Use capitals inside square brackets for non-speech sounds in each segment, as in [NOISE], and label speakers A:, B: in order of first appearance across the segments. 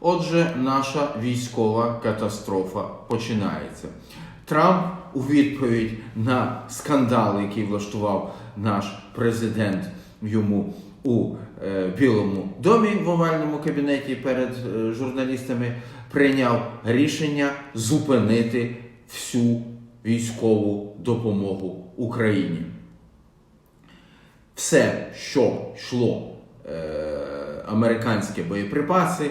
A: Отже, наша військова катастрофа починається. Трамп у відповідь на скандал, який влаштував наш президент йому у е, Білому домі в овальному кабінеті перед е, журналістами, прийняв рішення зупинити всю військову допомогу Україні. Все, що йшло, е, американські боєприпаси,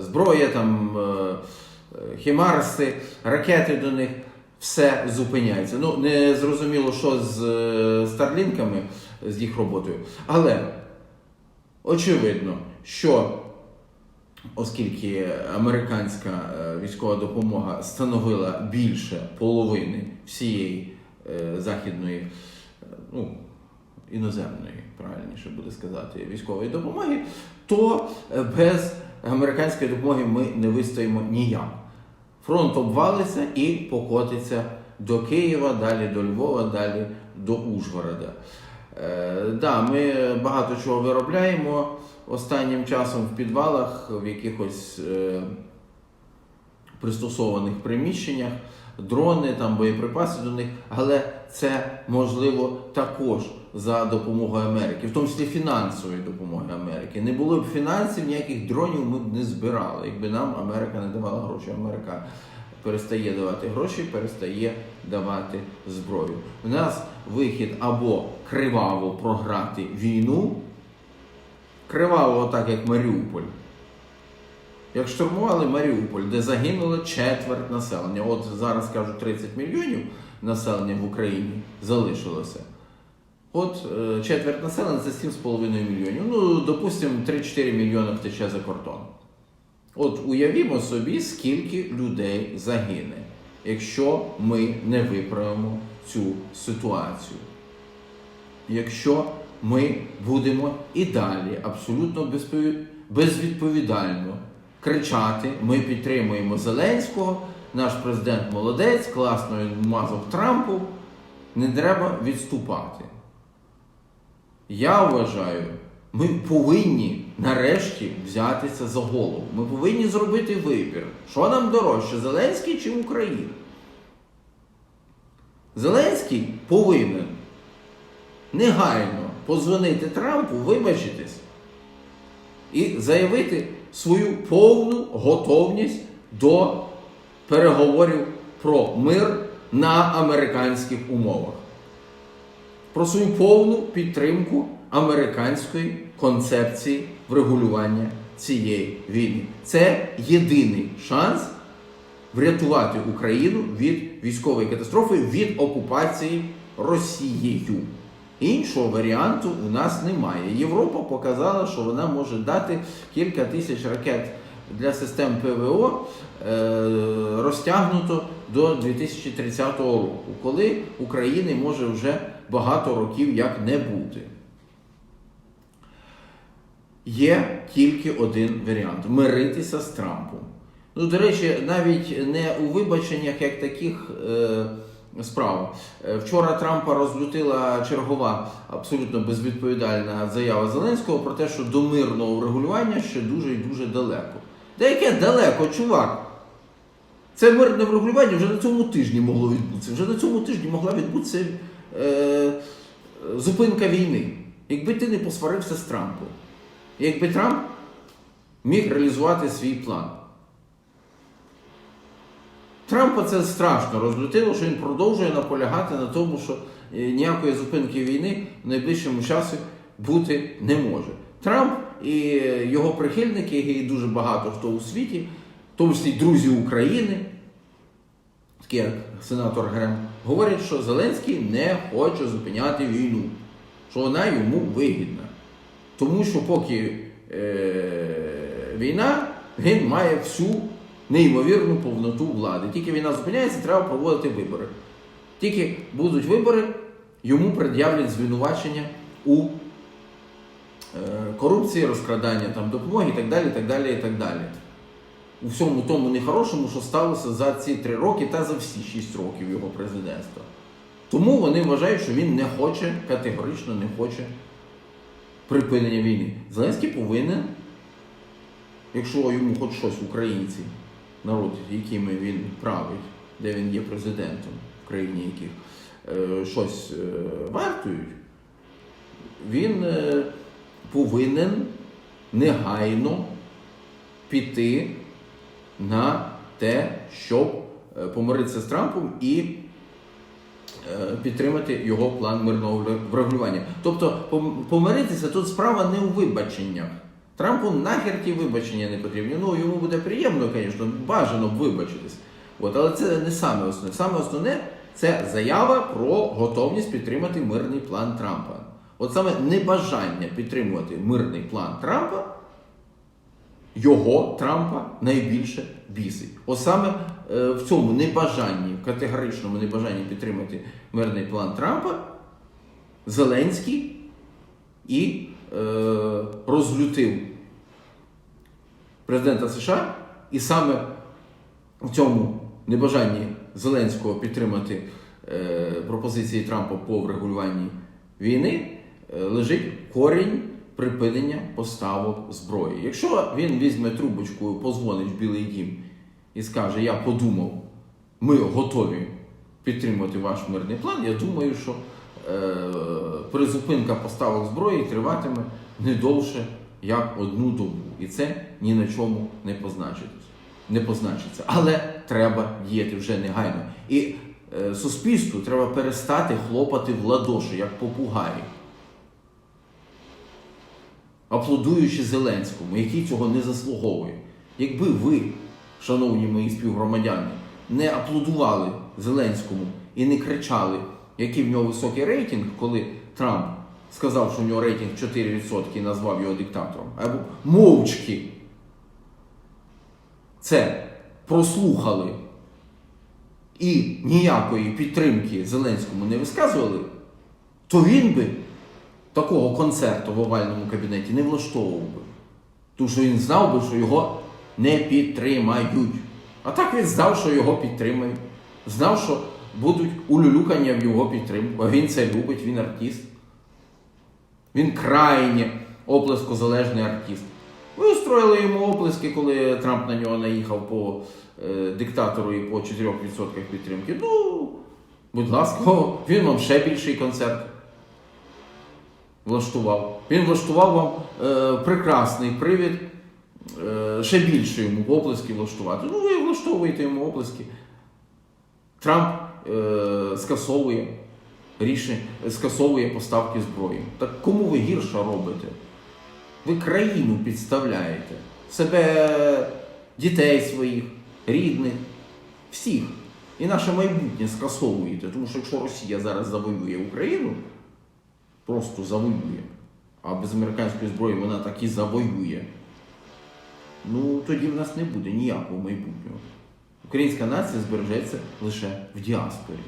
A: зброя, там, е, е, хімарси, ракети до них, все зупиняється. Ну, не зрозуміло, що з е, старлінками, з їх роботою. Але очевидно, що оскільки американська е, військова допомога становила більше половини всієї е, західної, е, ну, іноземної, правильніше буде сказати, військової допомоги, то е, без американської допомоги ми не вистоїмо ніяк. Фронт обвалиться і покотиться до Києва, далі до Львова, далі до Ужгорода. Е, да, ми багато чого виробляємо останнім часом в підвалах, в якихось е, пристосованих приміщеннях, дрони, там, боєприпаси до них, але це можливо також за допомогою Америки, в тому числі фінансової допомоги Америки. Не було б фінансів, ніяких дронів ми б не збирали, якби нам Америка не давала гроші. Америка перестає давати гроші, перестає давати зброю. У нас вихід або криваво програти війну, криваво, так як Маріуполь. Як штурмували Маріуполь, де загинуло четверть населення. От зараз кажуть 30 мільйонів населення в Україні залишилося. От е, четверть населення це 7,5 мільйонів. Ну, допустимо, 3-4 мільйони втече за кордон. От уявімо собі, скільки людей загине, якщо ми не виправимо цю ситуацію. Якщо ми будемо і далі абсолютно безвідповідально кричати, ми підтримуємо Зеленського, наш президент молодець, класно він мазав Трампу, не треба відступати. Я вважаю, ми повинні нарешті взятися за голову. Ми повинні зробити вибір. Що нам дорожче, Зеленський чи Україна? Зеленський повинен негайно позвонити Трампу, вибачитись і заявити свою повну готовність до переговорів про мир на американських умовах про свою повну підтримку американської концепції врегулювання цієї війни. Це єдиний шанс врятувати Україну від військової катастрофи, від окупації Росією. Іншого варіанту у нас немає. Європа показала, що вона може дати кілька тисяч ракет для систем ПВО е, розтягнуто до 2030 року, коли України може вже багато років як не бути. Є тільки один варіант миритися з Трампом. Ну, до речі, навіть не у вибаченнях як таких е, справ. Е, Вчора Трампа розлютила чергова абсолютно безвідповідальна заява Зеленського про те, що до мирного врегулювання ще дуже і дуже далеко. Та яке далеко, чувак? Це мирне врегулювання вже на цьому тижні могло відбутися. Вже на цьому тижні могла відбутися е, зупинка війни. Якби ти не посварився з Трампом. Якби Трамп міг реалізувати свій план. Трампа це страшно розлютило, що він продовжує наполягати на тому, що е, ніякої зупинки війни в найближчому часі бути не може. Трамп і е, його прихильники, і дуже багато хто у світі, в тому числі друзі України, такі як сенатор Грем, говорять, що Зеленський не хоче зупиняти війну, що вона йому вигідна. Тому що поки е, війна, він має всю неймовірну повноту влади. Тільки війна зупиняється, треба проводити вибори. Тільки будуть вибори, йому пред'являть звинувачення у е, корупції, розкраданні там, допомоги і так далі, і так далі, і так далі. У всьому тому нехорошому, що сталося за ці три роки та за всі шість років його президентства. Тому вони вважають, що він не хоче, категорично не хоче припинення війни. Зеленський повинен якщо йому хоч щось українці, народ, якими він править, де він є президентом в країні яких е, щось е, вартують, він е, повинен негайно піти на те, щоб е, помиритися з Трампом і е, підтримати його план мирного врегулювання. Тобто помиритися тут справа не у вибаченнях. Трампу нахер ті вибачення не потрібні. Ну йому буде приємно, звісно, бажано б вибачитись. От, але це не саме основне. Саме основне це заява про готовність підтримати мирний план Трампа. От саме небажання підтримувати мирний план Трампа його Трампа найбільше бісить. От саме е, в цьому небажанні, категоричному небажанні підтримати мирний план Трампа, Зеленський і е, розлютив президента США, і саме в цьому небажанні Зеленського підтримати е, пропозиції Трампа по врегулюванні війни е, лежить корінь припинення поставок зброї. Якщо він візьме трубочку, позвонить в Білий Дім і скаже: Я подумав, ми готові підтримувати ваш мирний план, я думаю, що е, призупинка поставок зброї триватиме не довше як одну добу. І це ні на чому не позначиться. Не позначиться. Але треба діяти вже негайно. І е, суспільству треба перестати хлопати в ладоші, як попугаї, аплодуючи Зеленському, який цього не заслуговує. Якби ви, шановні мої співгромадяни, не аплодували Зеленському і не кричали, який в нього високий рейтинг, коли Трамп сказав, що у нього рейтинг 4% і назвав його диктатором, або мовчки це прослухали і ніякої підтримки Зеленському не висказували, то він би такого концерту в овальному кабінеті не влаштовував би. Тому що він знав би, що його не підтримають. А так він знав, що його підтримають. Знав, що будуть улюлюкання в його підтримку. А він це любить, він артист. Він крайне оплескозалежний артист. Ви устроїли йому оплески, коли Трамп на нього наїхав по е, диктатору і по 4% підтримки. Ну, будь ласка, [LAUGHS] він вам ще більший концерт влаштував. Він влаштував вам е, прекрасний привід, е, ще більше йому оплески влаштувати. Ну, ви влаштовуєте йому оплески. Трамп е, скасовує рішення, скасовує поставки зброї. Так кому ви гірше робите? Ви країну підставляєте, себе, дітей своїх, рідних, всіх. І наше майбутнє скасовуєте. Тому що якщо Росія зараз завоює Україну, просто завоює, а без американської зброї вона так і завоює, ну тоді в нас не буде ніякого майбутнього. Українська нація збережеться лише в діаспорі.